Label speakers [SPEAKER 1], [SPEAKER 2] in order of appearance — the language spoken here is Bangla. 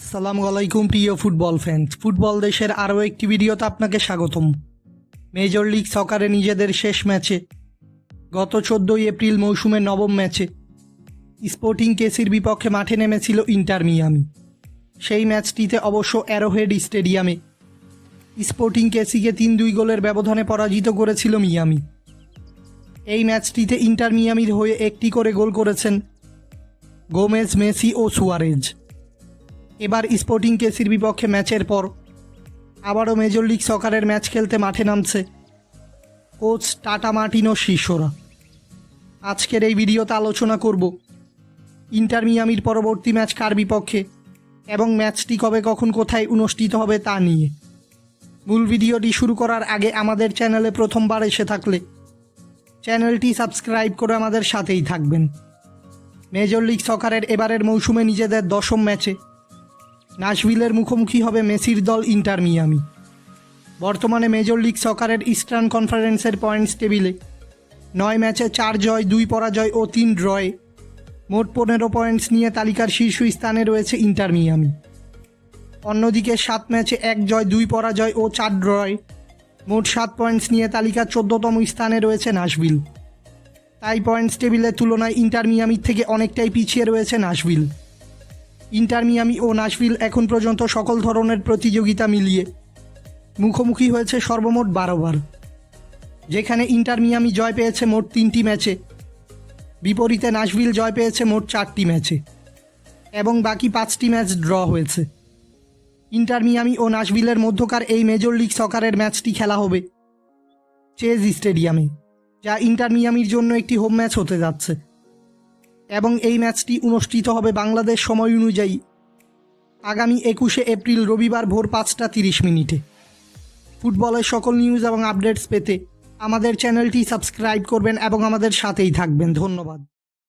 [SPEAKER 1] আসসালামু আলাইকুম, প্রিয় ফুটবল ফ্যান্স ফুটবল দেশের আরও একটি ভিডিওতে আপনাকে স্বাগতম। মেজর লিগ সকারে নিজেদের শেষ ম্যাচে, গত চোদ্দোই এপ্রিল মৌসুমের নবম ম্যাচে স্পোর্টিং কেসির বিপক্ষে মাঠে নেমেছিল ইন্টার মিয়ামি সেই ম্যাচটিতে অবশ্য অ্যারোহেড স্টেডিয়ামে স্পোর্টিং কেসিকে তিন দুই গোলের ব্যবধানে পরাজিত করেছিল মিয়ামি এই ম্যাচটিতে ইন্টার মিয়ামির হয়ে একটি করে গোল করেছেন গোমেজ মেসি ও সুয়ারেজ এবার স্পোর্টিং কেসির বিপক্ষে ম্যাচের পর। আবারও মেজর লিগ সকারের ম্যাচ খেলতে মাঠে নামছে কোচ টাটা মার্টিনো শিষ্যরা। আজকের এই ভিডিওতে আলোচনা করব ইন্টার মিয়ামির পরবর্তী ম্যাচ কার বিপক্ষে এবং ম্যাচটি কবে কখন কোথায় অনুষ্ঠিত হবে তা নিয়ে। মূল ভিডিওটি শুরু করার আগে আমাদের চ্যানেলে প্রথমবার এসে থাকলে চ্যানেলটি সাবস্ক্রাইব করে আমাদের সাথেই থাকবেন। মেজর লিগ সকারের এবারের মৌসুমে নিজেদের দশম ম্যাচে নাশভিলের মুখোমুখি হবে মেসির দল ইন্টার মিয়ামি। বর্তমানে মেজর লিগ সকারের ইস্টার্ন কনফারেন্সের পয়েন্টস টেবিলে। নয় ম্যাচে চার জয়, দুই পরাজয় ও তিন ড্রয়ে। মোট পনেরো পয়েন্টস নিয়ে তালিকার শীর্ষ স্থানে রয়েছে ইন্টার মিয়ামি। অন্যদিকে সাত ম্যাচে এক জয়, দুই পরাজয় ও চার ড্রয়। মোট সাত পয়েন্টস নিয়ে তালিকার চোদ্দতম স্থানে রয়েছে নাশভিল। তাই পয়েন্টস টেবিলের তুলনায় ইন্টার মিয়ামির থেকে অনেকটাই পিছিয়ে রয়েছে নাশভিল। ইন্টার মিয়ামি ও নাশভিল এখন পর্যন্ত সকল ধরনের প্রতিযোগিতা মিলিয়ে মুখোমুখি হয়েছে সর্বমোট বারো বার, যেখানে ইন্টার মিয়ামি জয় পেয়েছে মোট তিনটি ম্যাচে, বিপরীতে নাশভিল জয় পেয়েছে মোট চারটি ম্যাচে এবং বাকি পাঁচটি ম্যাচ ড্র হয়েছে। ইন্টার মিয়ামি ও নাশভিলের মধ্যকার এই মেজর লিগ সকারের ম্যাচটি খেলা হবে চেজ স্টেডিয়ামে, যা ইন্টার মিয়ামির জন্য একটি হোম ম্যাচ হতে যাচ্ছে। এবং এই ম্যাচটি অনুষ্ঠিত হবে বাংলাদেশ সময় অনুযায়ী। আগামী একুশে এপ্রিল রবিবার ভোর পাঁচটা তিরিশ মিনিটে। ফুটবলের সকল নিউজ এবং আপডেটস পেতে আমাদের চ্যানেলটি সাবস্ক্রাইব করবেন এবং আমাদের সাথেই থাকবেন। ধন্যবাদ।